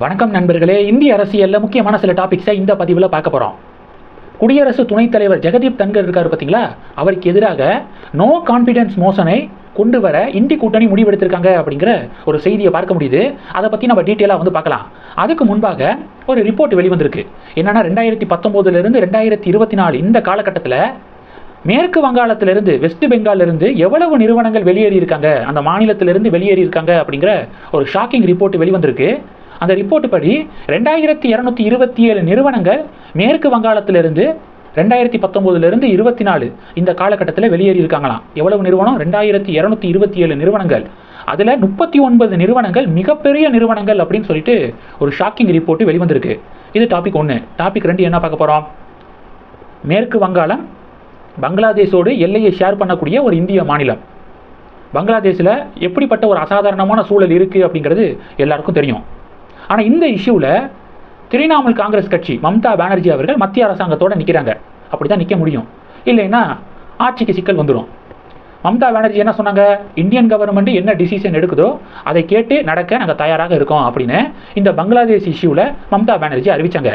வணக்கம் நண்பர்களே இந்திய அரசியலில் முக்கியமான சில டாபிக்ஸை இந்த பதிவில் பார்க்க போகிறோம் குடியரசு துணைத் தலைவர் ஜெகதீப் தன்கர் இருக்கார் பார்த்தீங்களா அவருக்கு எதிராக நோ கான்ஃபிடென்ஸ் மோஷனை கொண்டு வர இந்தி கூட்டணி முடிவெடுத்திருக்காங்க அப்படிங்கிற ஒரு செய்தியை பார்க்க முடியுது. அதை பற்றி நம்ம டீட்டெயிலாக வந்து பார்க்கலாம். அதுக்கு முன்பாக ஒரு ரிப்போர்ட் வெளிவந்திருக்கு. என்னன்னா ரெண்டாயிரத்தி பத்தொம்போதுலேருந்து ரெண்டாயிரத்தி இருபத்தி நாலு இந்த காலகட்டத்தில் மேற்கு வங்காளத்திலிருந்து வெஸ்ட் பெங்காலிருந்து எவ்வளவு நிறுவனங்கள் வெளியேறி இருக்காங்க அந்த மாநிலத்திலிருந்து வெளியேறி இருக்காங்க அப்படிங்கிற ஒரு ஷாக்கிங் ரிப்போர்ட் வெளிவந்திருக்கு. அந்த ரிப்போர்ட் படி ரெண்டாயிரத்தி இரநூத்தி இருபத்தி ஏழு நிறுவனங்கள் மேற்கு வங்காளத்திலிருந்து ரெண்டாயிரத்தி பத்தொம்போதுலேருந்து இருபத்தி நாலு இந்த காலகட்டத்தில் வெளியேறி இருக்காங்களாம். எவ்வளவு நிறுவனம்? ரெண்டாயிரத்தி இரநூத்தி இருபத்தி ஏழு நிறுவனங்கள். அதில் முப்பத்தி ஒன்பது நிறுவனங்கள் மிகப்பெரிய நிறுவனங்கள் அப்படின்னு சொல்லிட்டு ஒரு ஷாக்கிங் ரிப்போர்ட் வெளிவந்திருக்கு. இது டாபிக் ஒன்று டாபிக் ரெண்டு என்ன பார்க்க போகிறோம் மேற்கு வங்காளம் பங்களாதேஷோடு எல்லையை ஷேர் பண்ணக்கூடிய ஒரு இந்திய மாநிலம். பங்களாதேஷில் எப்படிப்பட்ட ஒரு அசாதாரணமான சூழல் இருக்குது அப்படிங்கிறது எல்லாருக்கும் தெரியும். ஆனால் இந்த இஷ்யூவில் திரிணாமுல் காங்கிரஸ் கட்சி மம்தா பானர்ஜி அவர்கள் மத்திய அரசாங்கத்தோடு நிற்கிறாங்க அப்படி தான் நிற்க முடியும். இல்லைன்னா ஆட்சிக்கு சிக்கல் வந்துடும் மம்தா பானர்ஜி என்ன சொன்னாங்க? இந்தியன் கவர்மெண்ட் என்ன டிசிஷன் எடுக்குதோ அதை கேட்டு நடக்க நாங்கள் தயாராக இருக்கோம் அப்படின்னு இந்த பங்களாதேஷ் இஷ்யூவில் மம்தா பானர்ஜி அறிவித்தாங்க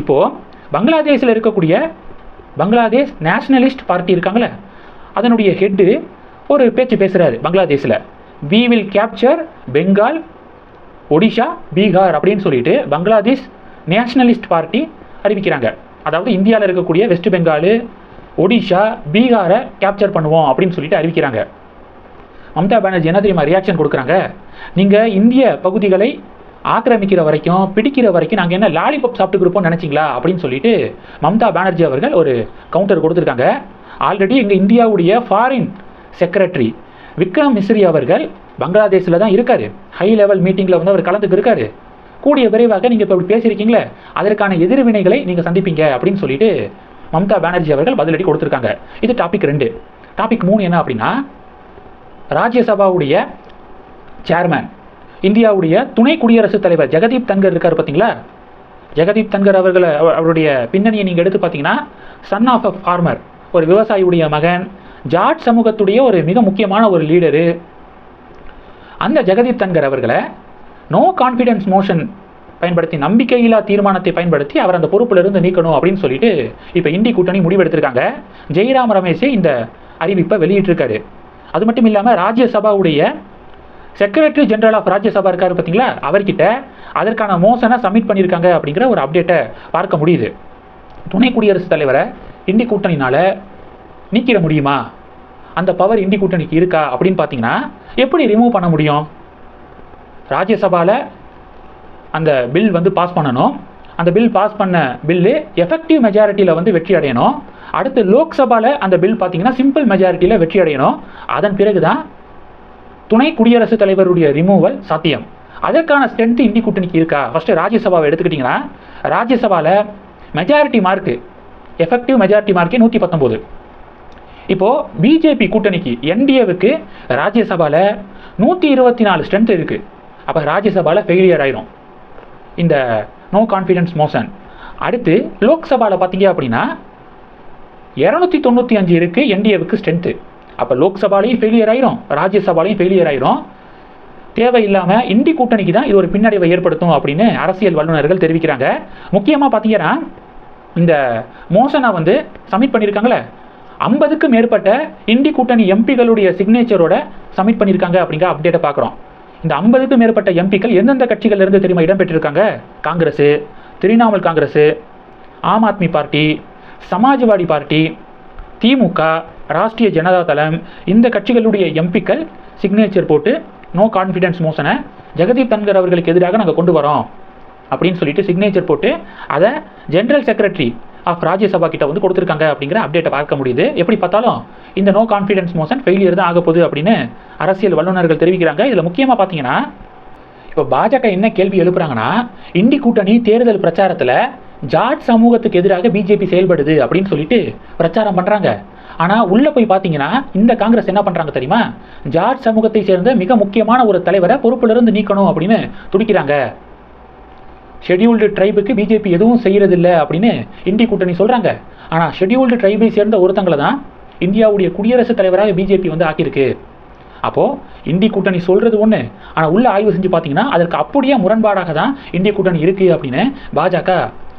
இப்போது பங்களாதேஷில் இருக்கக்கூடிய பங்களாதேஷ் நேஷனலிஸ்ட் பார்ட்டி இருக்காங்களே அதனுடைய ஹெட்டு ஒரு பேச்சு பேசுகிறாரு பங்களாதேஷில். We will capture Bengal Odisha Bihar அப்படின்னு சொல்லிட்டு பங்களாதேஷ் நேஷனலிஸ்ட் பார்ட்டி அறிவிக்கிறாங்க. அதாவது இந்தியாவில் இருக்கக்கூடிய வெஸ்ட் பெங்காலு ஒடிஷா பீகாரை கேப்சர் பண்ணுவோம் அப்படின்னு சொல்லிட்டு அறிவிக்கிறாங்க. மம்தா பானர்ஜி என்ன தெரியுமா ரியாக்ஷன் கொடுக்குறாங்க? நீங்கள் இந்திய பகுதிகளை ஆக்கிரமிக்கிற வரைக்கும் பிடிக்கிற வரைக்கும் நாங்கள் என்ன லாலிபப் சாப்பிட்டுக்கிறப்போம் நினச்சிங்களா அப்படின்னு சொல்லிட்டு மம்தா பானர்ஜி அவர்கள் ஒரு கவுண்டர் கொடுத்துருக்காங்க. ஆல்ரெடி எங்கள் இந்தியாவுடைய ஃபாரின் செக்ரட்டரி விக்ரம் மிஸ்ரி அவர்கள் பங்களாதேஷில் தான் இருக்கார். ஹை லெவல் மீட்டிங்கில் வந்து அவர் கலந்துக்கு இருக்காரு. கூடிய விரைவாக நீங்கள் இப்போ இப்படி பேசியிருக்கீங்களே அதற்கான எதிர்வினைகளை நீங்கள் சந்திப்பீங்க அப்படின்னு சொல்லிட்டு மம்தா பானர்ஜி அவர்கள் பதிலடி கொடுத்துருக்காங்க. இது டாபிக் ரெண்டு. டாபிக் மூணு என்ன அப்படின்னா ராஜ்யசபாவுடைய சேர்மேன் இந்தியாவுடைய துணை குடியரசுத் தலைவர் ஜெகதீப் தன்கர் இருக்கார் பார்த்தீங்களா? ஜெகதீப் தன்கர் அவர்களை அவருடைய பின்னணியை நீங்கள் எடுத்து பார்த்தீங்கன்னா சன் ஆஃப் அ ஃபார்மர் ஒரு விவசாயியுடைய மகன் ஜாட் சமூகத்துடைய ஒரு மிக முக்கியமான ஒரு லீடரு அந்த ஜெகதீப் தன்கர் அவர்களை நோ கான்ஃபிடென்ஸ் மோஷன் பயன்படுத்தி நம்பிக்கையில்லா தீர்மானத்தை பயன்படுத்தி அவர் அந்த பொறுப்பிலிருந்து நீக்கணும் அப்படின்னு சொல்லிட்டு இப்போ இந்தி கூட்டணி முடிவெடுத்திருக்காங்க. ஜெய்ராம் ரமேஷே இந்த அறிவிப்பை வெளியிட்டிருக்காரு. அது மட்டும் இல்லாமல் ராஜ்யசபாவுடைய செக்ரட்டரி ஜெனரல் ஆஃப் ராஜ்யசபா இருக்காரு பார்த்தீங்களா அவர்கிட்ட அதற்கான மோசனை சப்மிட் பண்ணியிருக்காங்க அப்படிங்கிற ஒரு அப்டேட்டை பார்க்க முடியுது. துணை குடியரசுத் தலைவரை இந்தி கூட்டணினால நீக்கிட முடியுமா? அந்த பவர் இந்தி கூட்டணிக்கு இருக்கா அப்படின்னு பார்த்தீங்கன்னா எப்படி ரிமூவ் பண்ண முடியும்? ராஜ்யசபாவில் அந்த பில் வந்து பாஸ் பண்ணணும். அந்த பில் பாஸ் பண்ண பில்லு எஃபெக்டிவ் மெஜாரிட்டியில் வந்து வெற்றி அடையணும். அடுத்து லோக்சபாவில் அந்த பில் பார்த்தீங்கன்னா சிம்பிள் மெஜாரிட்டியில் வெற்றி அடையணும். அதன் பிறகு தான் துணை குடியரசுத் தலைவருடைய ரிமூவல் சாத்தியம். அதற்கான ஸ்ட்ரென்த் இந்தி கூட்டணிக்கு இருக்கா? ஃபஸ்ட்டு ராஜ்யசபாவை எடுத்துக்கிட்டிங்கன்னா ராஜ்யசபாவில் மெஜாரிட்டி மார்க்கு எஃபெக்டிவ் மெஜாரிட்டி மார்க்கே நூற்றி பத்தொம்போது இப்போது பிஜேபி கூட்டணிக்கு என்டிஏவுக்கு ராஜ்யசபாவில் நூற்றி இருபத்தி நாலு ஸ்ட்ரென்த் இருக்குது அப்போ ராஜ்யசபாவில் ஃபெயிலியர் ஆயிரும். இந்த நோ கான்ஃபிடன்ஸ் மோஷன் அடுத்து லோக்சபாவில் பார்த்தீங்க அப்படின்னா இரநூத்தி தொண்ணூற்றி அஞ்சு இருக்குது என்டிஏவுக்கு ஸ்ட்ரென்த்து அப்போ லோக்சபாலையும் ஃபெயிலியர் ஆயிரும் ராஜ்யசபாலையும் ஃபெயிலியர் ஆயிரும். தேவையில்லாமல் இந்தி கூட்டணிக்கு தான் இது ஒரு பின்னடைவை ஏற்படுத்தும் அப்படின்னு அரசியல் வல்லுநர்கள் தெரிவிக்கிறாங்க. முக்கியமாக பார்த்தீங்கன்னா இந்த மோசனை வந்து சப்மிட் பண்ணியிருக்காங்களே ஐம்பதுக்கும் மேற்பட்ட இந்தி கூட்டணி எம்பிகளுடைய சிக்னேச்சரோட சப்மிட் பண்ணியிருக்காங்க அப்படிங்கிற அப்டேட்டை பார்க்குறோம். இந்த ஐம்பதுக்கும் மேற்பட்ட எம்பிக்கள் எந்தெந்த கட்சிகள்லேருந்து தெரியுமா இடம்பெற்றிருக்காங்க? காங்கிரஸ் திரிணாமுல் காங்கிரஸ் ஆம் ஆத்மி பார்ட்டி சமாஜ்வாடி பார்ட்டி திமுக ராஷ்டிரிய ஜனதா தளம் இந்த கட்சிகளுடைய எம்பிக்கள் சிக்னேச்சர் போட்டு நோ கான்ஃபிடன்ஸ் மோசனை ஜெகதீப் தன்கர் அவர்களுக்கு எதிராக நாங்கள் கொண்டு வரோம் அப்படின்னு சொல்லிட்டு சிக்னேச்சர் போட்டு அதை ஜென்ரல் செக்ரட்டரி ஆஃப் ராஜ்யசபா கிட்ட வந்து கொடுத்துருக்காங்க அப்படிங்கிற அப்டேட்டை பார்க்க முடியுது. எப்படி பார்த்தாலும் இந்த நோ கான்ஃபிடன்ஸ் மோஷன் ஃபெயிலியர் தான் ஆக போகுது அப்படின்னு அரசியல் வல்லுநர்கள் தெரிவிக்கிறாங்க. இதில் முக்கியமாக பார்த்தீங்கன்னா இப்போ பாஜக என்ன கேள்வி எழுப்புறாங்கன்னா இண்டி கூட்டணி தேர்தல் பிரச்சாரத்தில் ஜாட் சமூகத்துக்கு எதிராக பிஜேபி செயல்படுது அப்படின்னு சொல்லிட்டு பிரச்சாரம் பண்ணுறாங்க ஆனால் உள்ளே போய் பார்த்தீங்கன்னா இந்த காங்கிரஸ் என்ன பண்ணுறாங்க தெரியுமா? ஜாட் சமூகத்தை சேர்ந்த மிக முக்கியமான ஒரு தலைவரை பொறுப்பிலிருந்து நீக்கணும் அப்படின்னு துடிக்கிறாங்க. ஷெட்யூல்டு ட்ரைபுக்கு பிஜேபி எதுவும் செய்கிறதில்லை அப்படின்னு இந்தி கூட்டணி சொல்கிறாங்க ஆனால் ஷெட்யூல்டு ட்ரைபை சேர்ந்த ஒருத்தங்களை தான் இந்தியாவுடைய குடியரசுத் தலைவராக பிஜேபி வந்து ஆக்கியிருக்கு. அப்போது இந்தி கூட்டணி சொல்கிறது ஒன்று ஆனால் உள்ள ஆய்வு செஞ்சு பார்த்தீங்கன்னா அதற்கு அப்படியே முரண்பாடாக தான் இந்திய கூட்டணி இருக்குது அப்படின்னு பாஜக